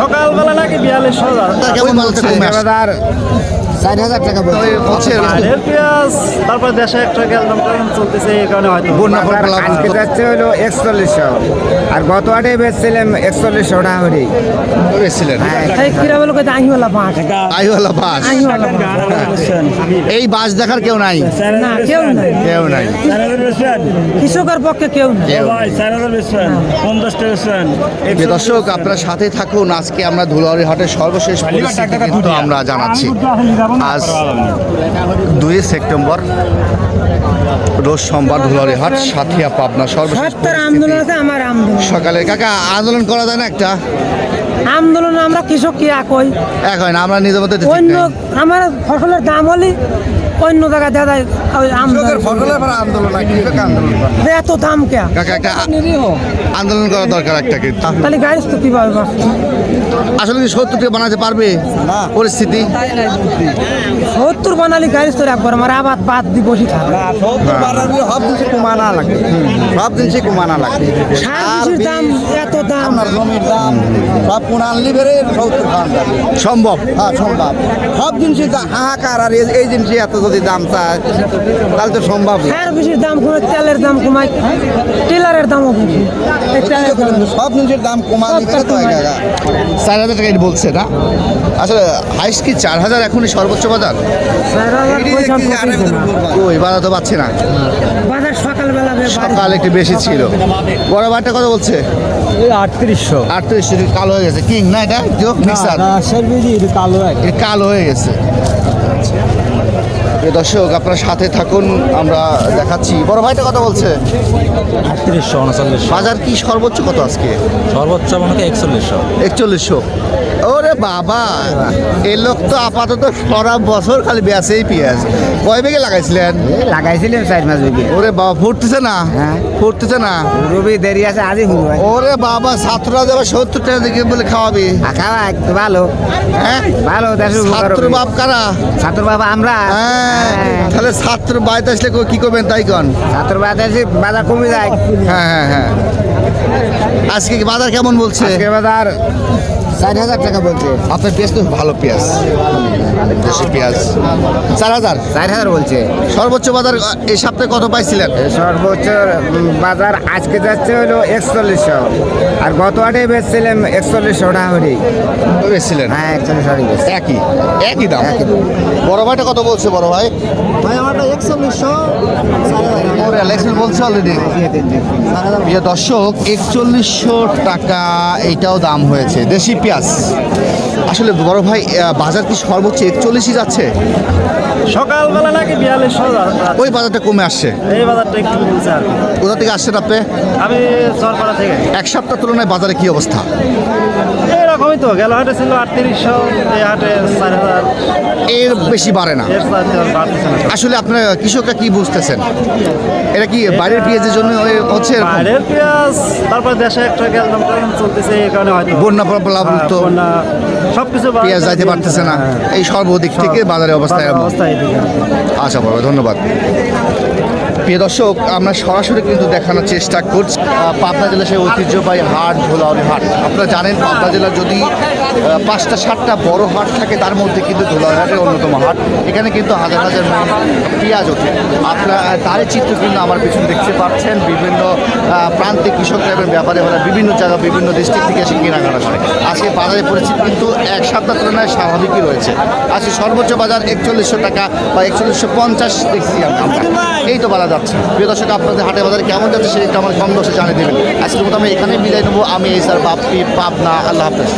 সকালবেলা নাকি বিয়াল্লিশ হাজার। চার হাজার টাকা পেঁয়াজ তারপর দেশে একটা চলতেছে এই কারণে হয়তো। আজকে যাচ্ছে হলো একচল্লিশশো। আর গত আটে বেচছিলাম একচল্লিশশো টাকা করে। করেছিলেন এই আইওয়ালা বাস এই বাস দেখার কেউ নাই? কেউ নাই। কৃষকের পক্ষে কেউ দর্শক আপনার সাথে থাকুন। আজকে আমরা ধুলাউড়ি হাটের সর্বশেষ পরিস্থিতি কিন্তু আমরা জানাচ্ছি। আজ দুই সেপ্টেম্বর রোজ সোমবার ধুলাউড়ি হাট সাথিয়া পাবনা সর্বশেষ আন্দোলন আছে আমার সকালে কাকা আন্দোলন করা যায় না একটা? আন্দোলন আমরা কৃষক কি এক হয় না আমরা নিজের মধ্যে অন্য। আমার ফসলের দাম হলে অন্য জায়গায় ওই এত দাম কে? আন্দোলন করা দরকার একটা কিন্তু তাহলে গাড়ি তো কীভাবে আসলে কি সত্তর টাকা বানাতে পারবে? পরিস্থিতি? সত্তর বানালি গাড়ি তোর একবার আমার আবাদ বাদ দি বসে থাকে সব জিনিসই কমানা লাগবে। সব কমানা দাম? এত দাম। জমির দাম সব সত্তর সম্ভব। হ্যাঁ সম্ভব। সব জিনিসই দা- হাহাকার আর এই- এই জিনিসই এত যদি দাম চায় তাহলে তো সম্ভব। সার বেশির দাম করে তেলের দাম কমাই টেলারের দামও বেশি। সব জিনিসের দাম হয় কাকা। চার হাজার টাকা এটা বলছে না আসলে হাইস কি চার হাজার এখনই সর্বোচ্চ বাজার। ওই বাজার তো পাচ্ছে না। বাজার সকালবেলা সকাল একটু বেশি ছিল। বড় বারটা কথা বলছে? আটত্রিশশো। আটত্রিশ কালো হয়ে গেছে। কিং না এটা? কালো কালো হয়ে গেছে। প্রিয় দর্শক আপনার সাথে থাকুন আমরা দেখাচ্ছি। বড় ভাইটা কথা বলছে। আটত্রিশশো উনচল্লিশ বাজার কি সর্বোচ্চ কত আজকে? সর্বোচ্চ মনে হয় একচল্লিশশো। একচল্লিশশো। ওরে বাবা! এই লোক তো আপাতত সারা বছর খালি বেঁচেই পেঁয়াজ। কয় বেগে লাগাইছিলেন? লাগাইছিলাম চার মাস বিঘে। ওরে বাবা ফুটতেছে না? হ্যাঁ। ফুটতেছে না? রবি দেরি আছে আজই ওরে বাবা ছাত্ররা যাবে সত্তর টাকা দিকে বলে খাওয়াবি। খাওয়া একটু ভালো। হ্যাঁ? ভালো ছাত্র বাপ কারা? ছাত্র বাবা আমরা। হ্যাঁ। তাহলে ছাত্র বাড়িতে আসলে কি করবেন তাই কন? ছাত্র বাজার যে বাজার কমে যায়। হ্যাঁ হ্যাঁ হ্যাঁ। আজকে কি বাজার কেমন বলছে? আজকে বাজার চার হাজার টাকা বলছে। আপনার পেঁয়াজ তো ভালো পেঁয়াজ। দেশি পেঁয়াজ। চার হাজার। চার হাজার বলছে। সর্বোচ্চ বাজার এই সপ্তাহে কত পাইছিলেন? সর্বোচ্চ বাজার আজকে যাচ্ছে হলো একচল্লিশশো। আর গত আটে বেচছিলাম একচল্লিশশো টাকা করে বেচছিলেন? হ্যাঁ একচল্লিশ টাকা একই? একই দাম? একই দাম। বড় ভাইটা কত বলছে বড় ভাই? ভাই আমারটা একচল্লিশশো। ওরে বলছে অলরেডি প্রিয় দর্শক একচল্লিশশো টাকা এইটাও দাম হয়েছে। দেশি পেঁয়াজ। আসলে বড় ভাই বাজার কি সর্বোচ্চ একচল্লিশই যাচ্ছে? সকালবেলা নাকি বিয়াল্লিশ ওই বাজারটা কমে আসছে। এই বাজারটা একটু কমছে আর কোথা থেকে আসছেন আপনি? আমি চরপাড়া থেকে। এক সপ্তাহ তুলনায় বাজারে কি অবস্থা? এরকমই তো গেল হাটে ছিল আটত্রিশশো এই হাটে চার হাজার। এর বেশি বাড়ে না। এর চার হাজার বাড়তেছে না। আসলে আপনার কৃষকরা কি বুঝতেছেন? এটা কি বাইরের পেঁয়াজের জন্য হচ্ছে এরকম? বাইরের পেঁয়াজ তারপর দেশে একটা টাম চলতেছে এই কারণে হয়তো। বন্যা প্রবলাবৃত সব কিছু পেঁয়াজ যাইতে পারতেছে না। এই সর্বদিক থেকে বাজারের অবস্থা এরকম। অবস্থা এদিকে আচ্ছা বড় ধন্যবাদ। প্রিয় দর্শক, আমরা সরাসরি কিন্তু দেখানোর চেষ্টা করছি পাবনা জেলার সেই ঐতিহ্যবাহী হাট ধুলাউড়ি হাট। আপনারা জানেন, পাবনা জেলার যদি পাঁচটা, সাতটা বড় হাট থাকে, তার মধ্যে কিন্তু ধুলাউড়ি হাটের অন্যতম হাট। এখানে কিন্তু হাজার হাজার মন পেঁয়াজ ওঠে। আপনারা তারই চিত্র কিন্তু আমার পিছনে দেখতে পাচ্ছেন, বিভিন্ন প্রান্তে কৃষকরা এবং ব্যাপারে বিভিন্ন জায়গা, বিভিন্ন ডিস্ট্রিক্ট থেকে এসে কেনাকাটা করে। আজকে বাজারের পরিস্থিতি কিন্তু এক সপ্তাহ তুলনায় স্বাভাবিকই রয়েছে। আজকে সর্বোচ্চ বাজার একচল্লিশশো টাকা বা একচল্লিশশো পঞ্চাশ দেখছি আমরা। এই তো বলা যাচ্ছে। প্রিয় দর্শক, আপনাদের হাটে বাজারে কেমন যাচ্ছে সেটা আমার কম দর্শক জানিয়ে দেবেন। আজকের মতো আমি এখানেই বিদায় নেব। আমি এই স্যার বাপ্পি পাবনা, আল্লাহ হাফেজ।